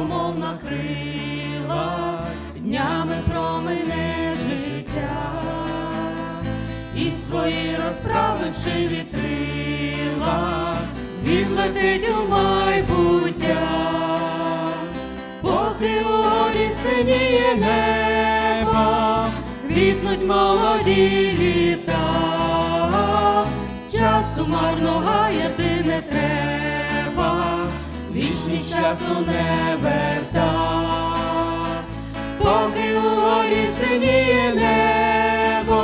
мов на крилах, днями промине життя, і свої розправивши вітрила, відлетить у майбуття, поки у горі синіє небо, квітнуть молоді літа, часу марно гаяти часу не верта, поки у горі синіє небо,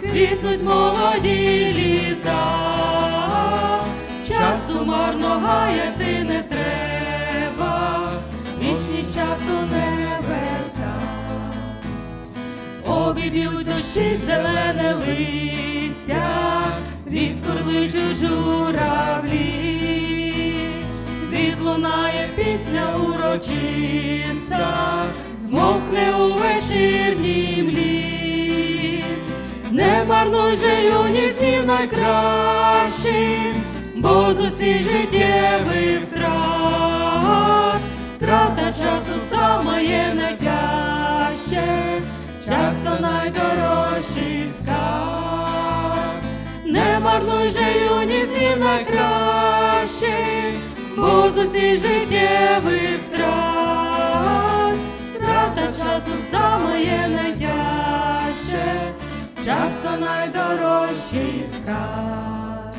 квітнуть молоді літа, часу марно гаяти не треба, вічність часу не верта. Обіб'ють дощить зелене листя, від курличуть журавлі, пісня урочиста, змовкне у вечірній млі, не марнуй же юність днів найкращих, бо з усіх життєвих втрат, трата часу сама є найтяжче, часто найдорожчий скарб. Не марнуй же юність днів найкращих, усіх життєвих втрат, трата часу саме є найтяжче, часто найдорожчий скарб.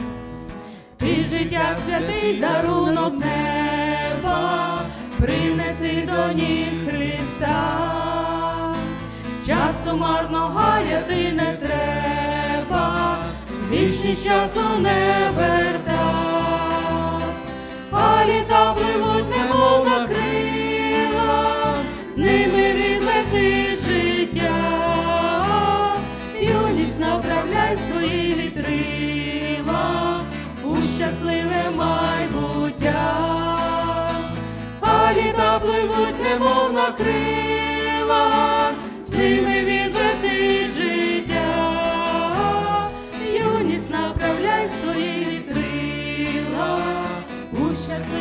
Ти життя святий дарунок неба, принеси до ніг Христа. Часу марно гаяти не треба, вічність часу не верта, сила у щасливе майбуття, а літа пливуть, немов на крилах, з ними відлетить життя, юність направляй свої крила у щасливе.